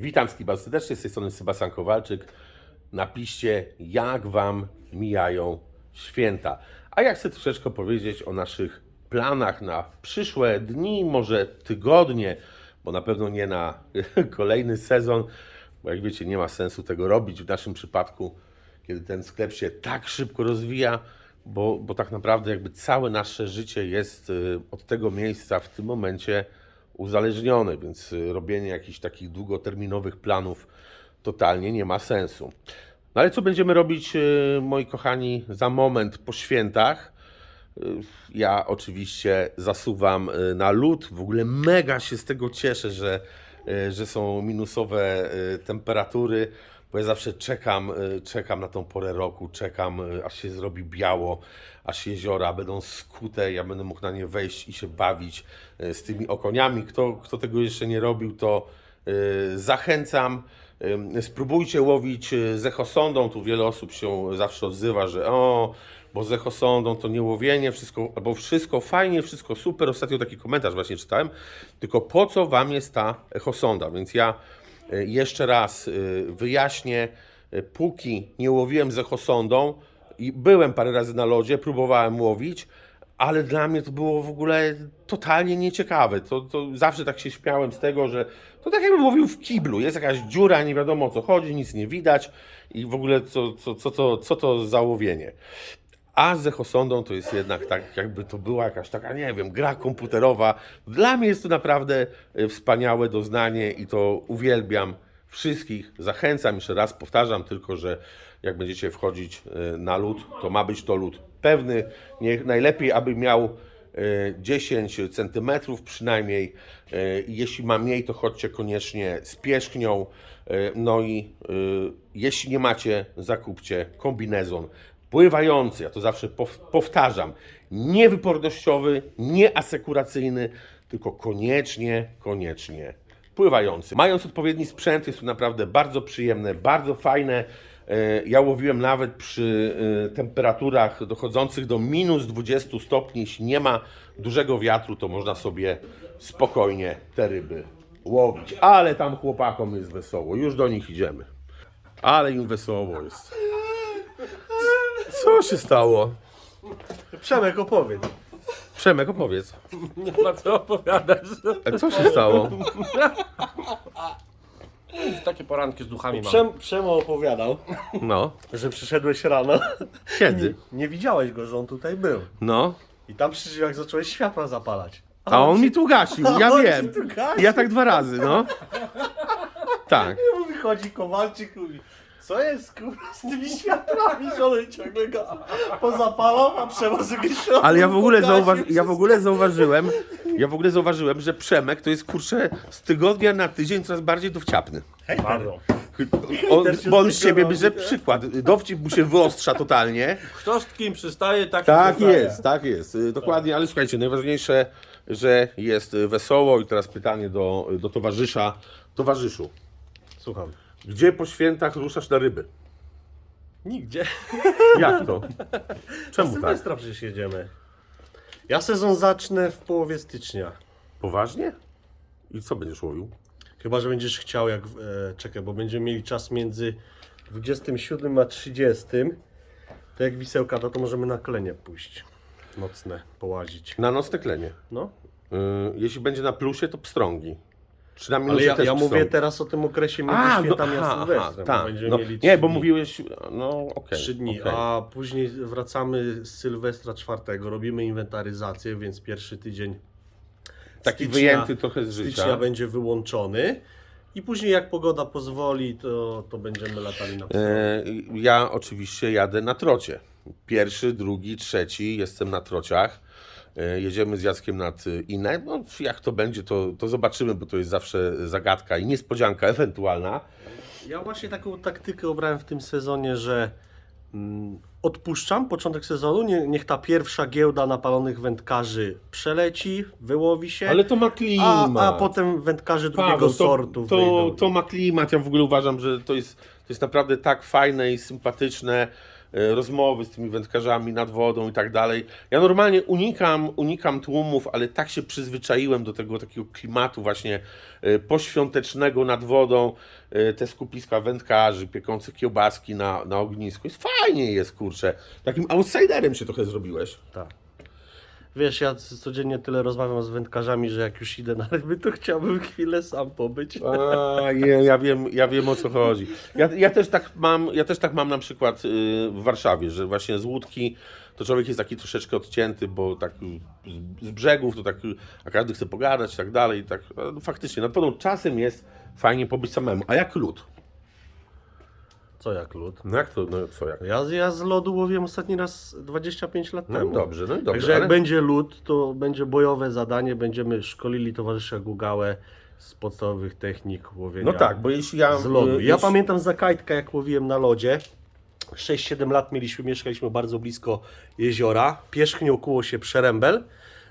Witam Skiba serdecznie, z tej strony Sebastian Kowalczyk. Napiszcie, jak Wam mijają święta. A ja chcę troszeczkę powiedzieć o naszych planach na przyszłe dni, może tygodnie, bo na pewno nie na kolejny sezon, bo jak wiecie, nie ma sensu tego robić w naszym przypadku, kiedy ten sklep się tak szybko rozwija, bo, bo tak naprawdę jakby całe nasze życie jest y, od tego miejsca w tym momencie uzależnione, więc y, robienie jakichś takich długoterminowych planów totalnie nie ma sensu. No ale co będziemy robić, y, moi kochani, za moment po świętach? Y, Ja oczywiście zasuwam na lód. W ogóle mega się z tego cieszę, że, że są minusowe temperatury, bo ja zawsze czekam, y, czekam na tą porę roku, czekam y, aż się zrobi biało, aż jeziora będą skute, ja będę mógł na nie wejść i się bawić y, z tymi okoniami. Kto, kto tego jeszcze nie robił, to zachęcam. Spróbujcie łowić z echosondą. Tu wiele osób się zawsze odzywa, że o, bo z echosondą to nie łowienie, wszystko, albo wszystko fajnie, wszystko super. Ostatnio taki komentarz właśnie czytałem. Tylko po co Wam jest ta echosonda? Więc ja jeszcze raz y, wyjaśnię. Y, Póki nie łowiłem z echosondą i byłem parę razy na lodzie, próbowałem łowić, ale dla mnie to było w ogóle totalnie nieciekawe. To, to zawsze tak się śmiałem z tego, że to tak jakbym łowił w kiblu. Jest jakaś dziura, nie wiadomo o co chodzi, nic nie widać i w ogóle co, co, co, to, co to za łowienie. A z echosondą to jest jednak tak, jakby to była jakaś taka, nie wiem, gra komputerowa. Dla mnie jest to naprawdę e, wspaniałe doznanie i to uwielbiam wszystkich. Zachęcam, jeszcze raz powtarzam tylko, że jak będziecie wchodzić e, na lód, to ma być to lód pewny. Niech najlepiej, aby miał e, 10 centymetrów przynajmniej. E, i Jeśli ma mniej, to chodźcie koniecznie z pierzchnią. No i jeśli nie macie, zakupcie kombinezon pływający, ja to zawsze pow- powtarzam, nie wypornościowy, nie asekuracyjny, tylko koniecznie, koniecznie pływający. Mając odpowiedni sprzęt, jest to naprawdę bardzo przyjemne, bardzo fajne. E, Ja łowiłem nawet przy e, temperaturach dochodzących do minus 20 stopni. Jeśli nie ma dużego wiatru, to można sobie spokojnie te ryby łowić. Ale tam chłopakom jest wesoło, już do nich idziemy. Ale im wesoło jest. Co się stało? Przemek opowiedz. Przemek, opowiedz. Nie ma co opowiadać. A Co się stało? Takie poranki z duchami mam. Przem, Przemo opowiadał, No, że przyszedłeś rano. kiedy? Nie widziałeś go, że on tutaj był. No. I tam przy drzwiach zacząłeś światła zapalać. A on mi tu gasił, ja on wiem. ci tu gasił? Ja tak dwa razy, no. Tak. I wychodzi Kowalczyk i mówi, co jest kurwa z tymi światłami, że on ciągle go pozapalał, a Przemo sobie środku Ale ja w ogóle, zauważy, ja w ogóle zauważyłem, ja w ogóle zauważyłem, że Przemek to jest kurczę z tygodnia na tydzień coraz bardziej dowciapny. Bardzo. On, Hejter się bo on z siebie robi, bierze przykład. Dowcip mu się wyostrza totalnie. Kto z kim przystaje, tak Tak jest, tak jest. Y, Dokładnie, ale słuchajcie, najważniejsze, że jest y, wesoło i teraz pytanie do, do towarzysza. Towarzyszu, Słucham. Gdzie po świętach ruszasz na ryby? Nigdzie. Jak to? Na Czemu tak? Sylwestra przecież jedziemy. Ja sezon zacznę w połowie stycznia. Poważnie? I co będziesz łowił? Chyba, że będziesz chciał, jak. E, czekaj, bo będziemy mieli czas między 27 a 30. To jak wisełka, to, to możemy na klenie pójść. Nocne, połazić. Na nocne klenie. No. Y, jeśli będzie na plusie, to pstrągi. Czy na Ale ja, też ja mówię teraz o tym okresie między A, no, świętami a aha, Sylwestrem. tak. Będziemy No, mieli nie, trzy bo dni. mówiłeś, no okej. Trzy dni, okej. a później wracamy z Sylwestra czwartego, robimy inwentaryzację, więc pierwszy tydzień Taki stycznia- wyjęty trochę z stycznia życia. będzie wyłączony i później jak pogoda pozwoli, to, to będziemy latali na pstrągi. E, Ja oczywiście jadę na trocie. Pierwszy, drugi, trzeci jestem na trociach. E, Jedziemy z Jackiem nad Inę. No, jak to będzie, to, to zobaczymy, bo to jest zawsze zagadka i niespodzianka ewentualna. Ja właśnie taką taktykę obrałem w tym sezonie, że mm, odpuszczam początek sezonu, nie, niech ta pierwsza giełda napalonych wędkarzy przeleci, wyłowi się, Ale to ma a, klimat. a potem wędkarze drugiego Paweł, to, sortu to, wyjdą. to ma klimat. Ja w ogóle uważam, że to jest, to jest naprawdę tak fajne i sympatyczne. E, rozmowy z tymi wędkarzami nad wodą i tak dalej. Ja normalnie unikam, unikam tłumów, ale tak się przyzwyczaiłem do tego takiego klimatu właśnie e, poświątecznego nad wodą, e, te skupiska wędkarzy, piekących kiełbaski na, na ognisku. Jest fajnie jest, kurczę. Takim outsiderem się trochę zrobiłeś. Tak. Wiesz, ja codziennie tyle rozmawiam z wędkarzami, że jak już idę na ryby, to chciałbym chwilę sam pobyć. A, nie, ja wiem, ja wiem o co chodzi. Ja, ja, też tak mam, ja też tak mam na przykład y, w Warszawie, że właśnie z łódki to człowiek jest taki troszeczkę odcięty, bo tak y, z, brzegów to tak, y, a każdy chce pogadać i tak dalej. Tak, no, faktycznie, nad wodą czasem jest fajnie pobyć samemu. A jak lód? Co jak lód? No jak to, no co jak? Ja, ja z lodu łowiłem ostatni raz 25 lat No temu. i dobrze, no i dobrze. Także jak ale- będzie lód, to będzie bojowe zadanie. Będziemy szkolili towarzysza Gugałę z podstawowych technik łowienia No tak, bo jeśli ja... z lodu. Ja jeśli- pamiętam za kajtka, jak łowiłem na lodzie. 6-7 lat mieliśmy, mieszkaliśmy bardzo blisko jeziora. Pierzchnią kuło się przerębel.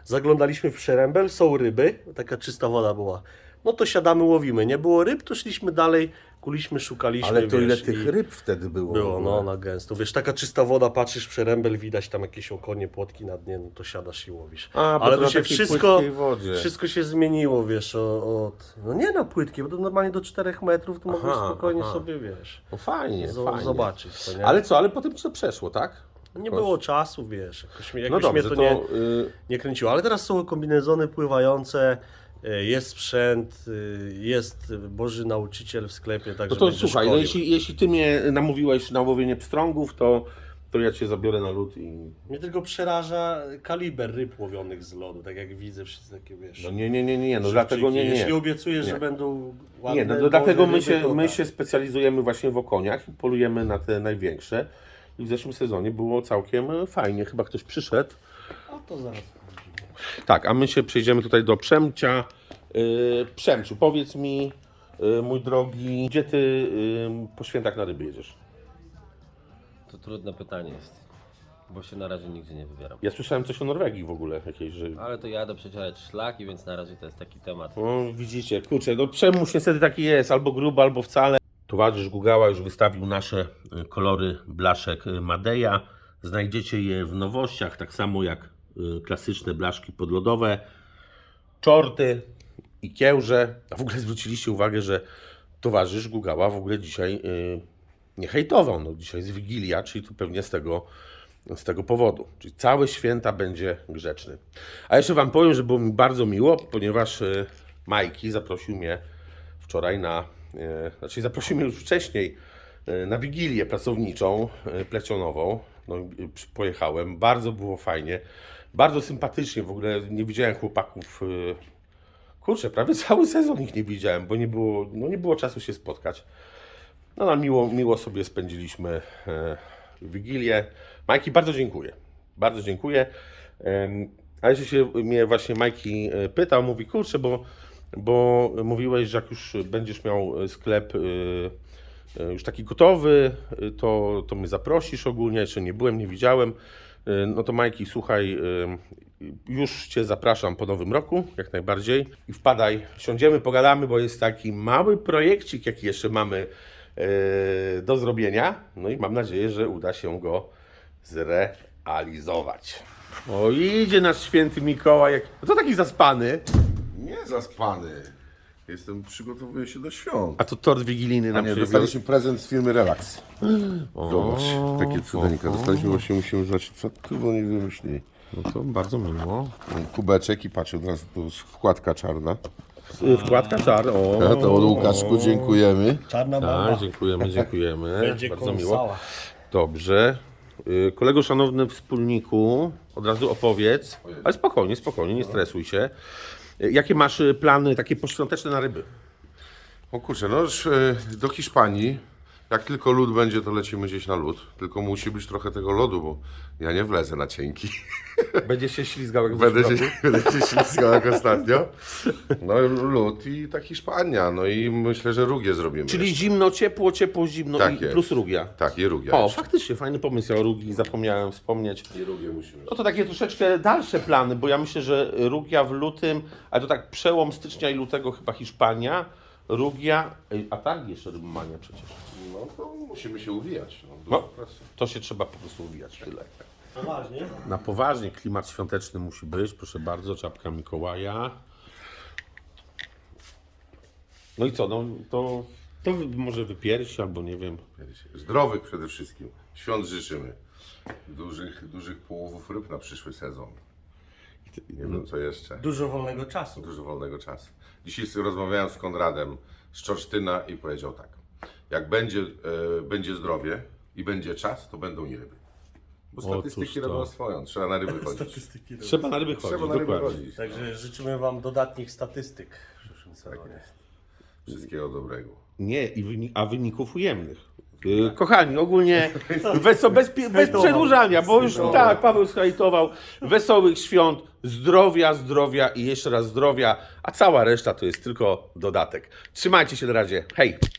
Zaglądaliśmy w przerębel, są ryby, taka czysta woda była. No to siadamy, łowimy. Nie było ryb, to szliśmy dalej, kuliśmy, szukaliśmy. Ale to ile wiesz, tych i- ryb wtedy było? było, no na gęsto. Wiesz, taka czysta woda, patrzysz przerębel, widać tam jakieś okonie, płotki na dnie, no to siadasz i łowisz. A, bo Ale to to na się takiej wszystko, płytkiej wodzie. wszystko się zmieniło, wiesz, o- od... No nie na płytkie, bo to normalnie do 4 metrów to mogłeś Aha, spokojnie aha. sobie, wiesz, No fajnie, zo- fajnie. zobaczyć, co nie? Ale co, ale potem ci to przeszło, tak? Nie było czasu, wiesz, jakoś, mnie- No jakoś mnie dobrze, to, to... nie, y, nie kręciło. Ale teraz są kombinezony pływające, jest sprzęt, y, jest Boży nauczyciel w sklepie, także No to słuchaj, no jeśli, jeśli ty mnie namówiłeś na łowienie pstrągów, to, to ja cię zabiorę na lód i... Mnie tylko przeraża kaliber ryb łowionych z lodu, tak jak widzę wszyscy takie, wiesz... No nie, nie, nie, nie, no szybciki. dlatego nie, Jeśli nie. obiecujesz, Nie. że będą ładne, Nie, no to dlatego my się, to my tak. się specjalizujemy właśnie w okoniach i polujemy na te największe. I w zeszłym sezonie było całkiem e, fajnie, chyba ktoś przyszedł. A to zaraz. Tak, a my się przejdziemy tutaj do Przemcia. Yy, Przemciu, powiedz mi, yy, mój drogi, gdzie ty yy, po świętach na ryby jedziesz? To trudne pytanie jest, bo się na razie nigdzie nie wybieram. Ja słyszałem coś o Norwegii w ogóle, jakieś, że Ale to jadę przecierać szlaki, więc na razie to jest taki temat. No, widzicie, kurczę, no przemuś niestety taki jest, albo grubo, albo wcale. Towarzysz Gugała już wystawił nasze y, kolory blaszek y, Madeja. Znajdziecie je w nowościach, tak samo jak y, klasyczne blaszki podlodowe, czorty i kiełże. A w ogóle zwróciliście uwagę, że towarzysz Gugała w ogóle dzisiaj y, nie hejtował. No, dzisiaj jest Wigilia, czyli to pewnie z tego, z tego powodu. Czyli całe święta będzie grzeczny. A jeszcze Wam powiem, że było mi bardzo miło, ponieważ y, Majki zaprosił mnie wczoraj na, y, znaczy zaprosił mnie już wcześniej y, na Wigilię pracowniczą, y, plecionową. No, pojechałem, bardzo było fajnie, bardzo sympatycznie, w ogóle nie widziałem chłopaków y, Kurczę, prawie cały sezon ich nie widziałem, bo nie było, no nie było czasu się spotkać. No, no miło, miło sobie spędziliśmy e, Wigilię. Majki, bardzo dziękuję. Bardzo dziękuję. Em, a jeszcze się mnie właśnie Majki e, pytał, mówi, kurczę, bo, bo mówiłeś, że jak już będziesz miał e, sklep e, e, już taki gotowy, e, to, to mnie zaprosisz ogólnie, jeszcze nie byłem, nie widziałem. E, No to Majki, słuchaj, e, już Cię zapraszam po nowym roku, jak najbardziej. I wpadaj, siądziemy, pogadamy, bo jest taki mały projekcik, jaki jeszcze mamy e, do zrobienia. No i mam nadzieję, że uda się go zrealizować. O, idzie nasz święty Mikołaj. To taki zaspany. Nie zaspany. Jestem, przygotowuję się do świąt. A to tort wigilijny A nam nie, przywiózł. dostaliśmy prezent z firmy Relax. Zobacz, takie cudeńka. Dostaliśmy właśnie, musimy zobaczyć, co tu oni wymyślili. No to bardzo miło. Kubeczek i patrz, od razu tu jest wkładka czarna. Y, Wkładka czar. O, to od Łukaszku dziękujemy. Czarna tak, dziękujemy, dziękujemy. Będzie bardzo miło. kąsała. Dobrze. Y, Kolego szanowny wspólniku, od razu opowiedz, ale spokojnie, spokojnie, nie stresuj się. Y, Jakie masz y, plany takie poświąteczne na ryby? O kurczę, no e, do Hiszpanii. Jak tylko lód będzie, to lecimy gdzieś na lód. Tylko musi być trochę tego lodu, bo ja nie wlezę na cienki. Będzie się ślizgał jak Będę się, będę się ślizgał jak ostatnio. No lód i ta Hiszpania. No i myślę, że rugie zrobimy. Czyli zimno, ciepło, ciepło, zimno Tak i jest. plus rugia. Tak, i rugie. O, faktycznie, fajny pomysł, ja o rugi zapomniałem wspomnieć. I rugie musimy. No to takie troszeczkę dalsze plany, bo ja myślę, że Rugia w lutym, ale to tak przełom stycznia i lutego chyba Hiszpania, Rugia, Ej, a tak jeszcze rybomania przecież. No to musimy się uwijać. No, No, pracy. to się trzeba po prostu uwijać. Tyle. Poważnie? Na poważnie klimat świąteczny musi być, proszę bardzo, czapka Mikołaja. No i co, no to, to wy- może wypierś albo nie wiem. Zdrowych przede wszystkim. Świąt życzymy. Dużych, dużych połowów ryb na przyszły sezon. Nie wiem co jeszcze. Dużo wolnego czasu. Dużo wolnego czasu. Dzisiaj rozmawiałem z Konradem z Czorsztyna i powiedział tak. Jak będzie, e, będzie zdrowie i będzie czas, to będą i ryby. Bo statystyki to. robią swoją. Trzeba na ryby chodzić. Trzeba na ryby chodzić, Trzeba na ryby dokładnie. chodzić. Także życzymy Wam dodatnich statystyk w przyszłym sezonie. Wszystkiego dobrego. Nie, i wyni- a wyników ujemnych. Yy, Kochani, ogólnie weso, bez, pi- bez przedłużania, bo już tak, Paweł skajtował. Wesołych świąt, zdrowia, zdrowia i jeszcze raz zdrowia, a cała reszta to jest tylko dodatek. Trzymajcie się na razie. Hej!